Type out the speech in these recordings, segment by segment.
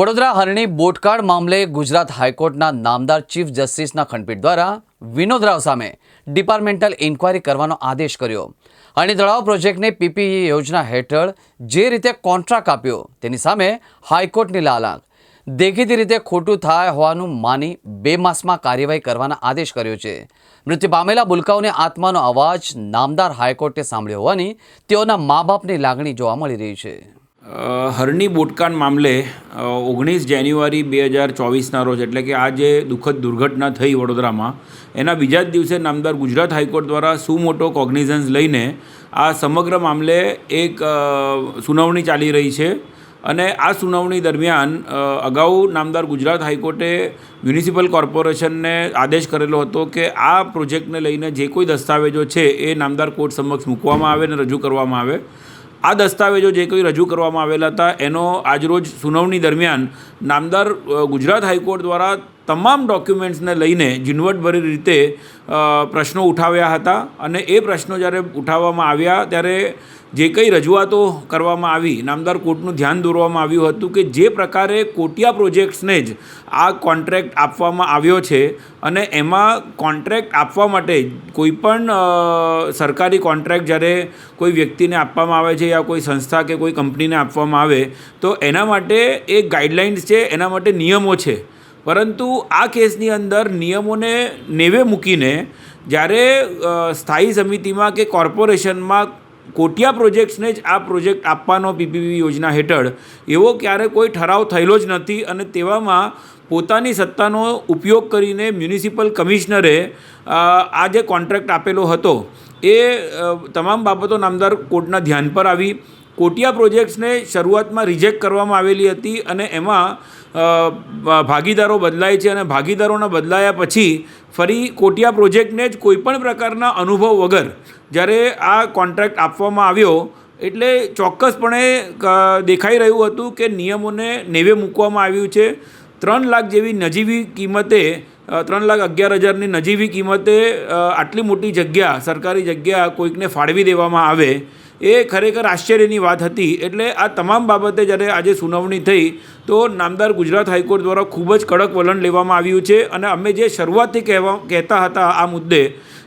વડોદરા હરણી બોટકાળ મામલે ગુજરાત હાઈકોર્ટના નામદાર ચીફ જસ્ટિસના ખંડપીઠ દ્વારા વિનોદ રાવ સામે ડિપાર્ટમેન્ટલ ઇન્કવાયરી કરવાનો આદેશ કર્યો. હરણી તળાવ પ્રોજેક્ટને પીપીઈ યોજના હેઠળ જે રીતે કોન્ટ્રાક્ટ આપ્યો તેની સામે હાઈકોર્ટની લાલાંક. દેખીતી રીતે ખોટું થાય હોવાનું માની બે માસમાં કાર્યવાહી કરવાના આદેશ કર્યો છે. મૃત્યુ પામેલા બુલકાઓને આત્માનો અવાજ નામદાર હાઈકોર્ટે સાંભળ્યો હોવાની તેઓના મા બાપની લાગણી જોવા મળી રહી છે. હરની બોટકાન મામલે ઓગણીસ જાન્યુઆરી બે હજાર ચોવીસના રોજ, એટલે કે આ જે દુઃખદ દુર્ઘટના થઈ વડોદરામાં, એના બીજા જ દિવસે નામદાર ગુજરાત હાઈકોર્ટ દ્વારા સુમોટો કોગ્નિઝન્સ લઈને, આ સમગ્ર મામલે એક સુનાવણી ચાલી રહી છે. અને આ સુનાવણી દરમિયાન અગાઉ નામદાર ગુજરાત હાઈકોર્ટે મ્યુનિસિપલ કોર્પોરેશનને આદેશ કરેલો હતો કે આ પ્રોજેક્ટને લઈને જે કોઈ દસ્તાવેજો છે એ નામદાર કોર્ટ સમક્ષ મૂકવામાં આવે અને રજૂ કરવામાં આવે. આ દસ્તાવેજો જે કોઈ રજૂ કરવામાં આવેલા હતા, એનો આજરોજ સુનાવણી દરમિયાન નામદાર ગુજરાત હાઈકોર્ટ દ્વારા તમામ ડોક્યુમેન્ટ્સને લઈને ઝીણવટભરી રીતે પ્રશ્નો ઉઠાવ્યા હતા અને એ પ્રશ્નો જ્યારે ઉઠાવવામાં આવ્યા ત્યારે જે કંઈ રજૂઆતો કરવામાં આવી, નામદાર કોર્ટનું ધ્યાન દોરવામાં આવ્યું હતું કે જે પ્રકારે કોટિયા પ્રોજેક્ટ્સને જ આ કોન્ટ્રાક્ટ આપવામાં આવ્યો છે અને એમાં કોન્ટ્રાક્ટ આપવા માટે કોઈપણ સરકારી કોન્ટ્રાક્ટ જ્યારે કોઈ વ્યક્તિને આપવામાં આવે છે યા કોઈ સંસ્થા કે કોઈ કંપનીને આપવામાં આવે, તો એના માટે એ ગાઈડલાઇન્સ છે, એના માટે નિયમો છે. પરંતુ આ કેસની અંદર નિયમોને નેવે મૂકીને જ્યારે સ્થાયી સમિતિમાં કે કોર્પોરેશનમાં કોટિયા પ્રોજેક્ટ્સને જ આ પ્રોજેક્ટ આપવાનો પીપીપી યોજના હેઠળ એવો ક્યારે કોઈ ઠરાવ થયેલો જ નથી અને તેવામાં પોતાની સત્તાનો ઉપયોગ કરીને મ્યુનિસિપલ કમિશનરે આ જે કોન્ટ્રાક્ટ આપેલો હતો એ તમામ બાબતો નામદાર કોર્ટના ધ્યાન પર આવી. કોટિયા પ્રોજેક્ટ્સને શરૂઆતમાં રિજેક્ટ કરવામાં આવેલી હતી અને એમાં ભાગીદારો બદલાય છે અને ભાગીદારોના બદલાયા પછી ફરી કોટિયા પ્રોજેક્ટને જ કોઈપણ પ્રકારના અનુભવ વગર જ્યારે આ કોન્ટ્રાક્ટ આપવામાં આવ્યો, એટલે ચોક્કસપણે દેખાઈ રહ્યું હતું કે નિયમોને નેવે મૂકવામાં આવ્યું છે. ત્રણ લાખ જેવી નજીવી કિંમતે ત્રણ લાખ અગિયાર હજારની નજીવી કિંમતે આટલી મોટી જગ્યા, સરકારી જગ્યા કોઈકને ફાળવી દેવામાં આવે. એ ખરેખર આશ્ચર્યની વાત હતી. એટલે આ તમામ બાબતે જ્યારે આજે સુનાવણી થઈ, તો નામદાર ગુજરાત હાઈકોર્ટ દ્વારા ખૂબ જ કડક વલણ લેવામાં આવ્યું છે અને અમે જે શરૂઆતથી કહેવા, કહેતા હતા આ મુદ્દે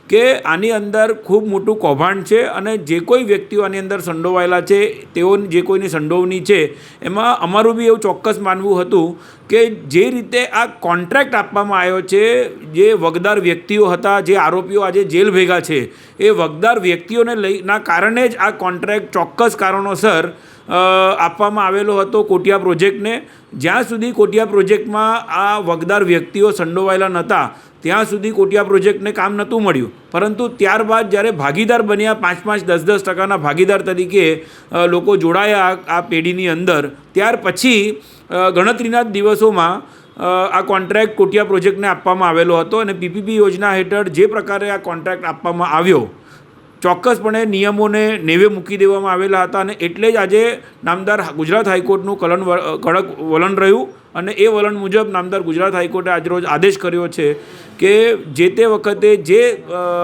કે આની અંદર ખૂબ મોટું કૌભાંડ છે અને જે કોઈ વ્યક્તિઓ આની અંદર સંડોવાયેલા છે, તેઓ જે કોઈની સંડોવણી છે, એમાં અમારું બી એવું ચોક્કસ માનવું હતું કે જે રીતે આ કોન્ટ્રાક્ટ આપવામાં આવ્યો છે, જે વગદાર વ્યક્તિઓ હતા, જે આરોપીઓ આજે જેલ ભેગા છે, એ વગદાર વ્યક્તિઓને લઈના કારણે જ આ કોન્ટ્રાક્ટ ચોક્કસ કારણોસર આપવામાં આવેલો હતો કોટિયા પ્રોજેક્ટને. જ્યાં સુધી કોટિયા પ્રોજેક્ટમાં આ વગદાર વ્યક્તિઓ સંડોવાયેલા નહોતા ત્યાં સુધી કોટિયા પ્રોજેક્ટને કામ નહોતું મળ્યું. પરંતુ ત્યારબાદ જ્યારે ભાગીદાર બન્યા પાંચ પાંચ દસ દસ ટકાના ભાગીદાર તરીકે લોકો જોડાયા આ- પેઢીની અંદર, ત્યાર પછી ગણતરીના દિવસોમાં આ કોન્ટ્રાક્ટ કોટિયા પ્રોજેક્ટને આપવામાં આવેલો હતો અને પીપીપી યોજના હેઠળ જે પ્રકારે આ કોન્ટ્રાક્ટ આપવામાં આવ્યો, ચોક્કસપણે નિયમોને નેવે મૂકી દેવામાં આવેલા હતા અને એટલે જ આજે નામદાર ગુજરાત હાઈકોર્ટનું કલન કડક વલણ રહ્યું અને એ વલણ મુજબ નામદાર ગુજરાત હાઈકોર્ટે આજરોજ આદેશ કર્યો છે કે જે તે વખતે જે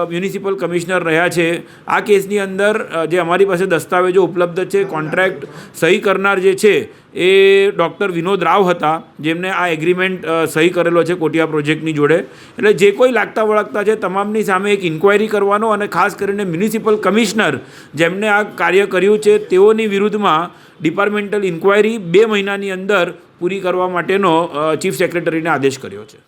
મ્યુનિસિપલ કમિશનર રહ્યા છે, આ કેસની અંદર જે અમારી પાસે દસ્તાવેજો ઉપલબ્ધ છે કોન્ટ્રાક્ટ સહી કરનાર જે છે, એ ડૉક્ટર વિનોદ રાવ હતા, જેમને આ એગ્રીમેન્ટ સહી કરેલો છે કોટિયા પ્રોજેક્ટની જોડે. એટલે જે કોઈ લાગતા વળગતા છે, તમામની સામે એક ઇન્ક્વાયરી કરવાનો અને ખાસ કરીને મ્યુનિસિપલ કમિશનર જેમને આ કાર્ય કર્યું છે, તેઓની વિરુદ્ધમાં ડિપાર્ટમેન્ટલ ઇન્ક્વાયરી બે મહિનાની અંદર પૂરી કરવા માટેનો ચીફ સેક્રેટરીને આદેશ કર્યો છે.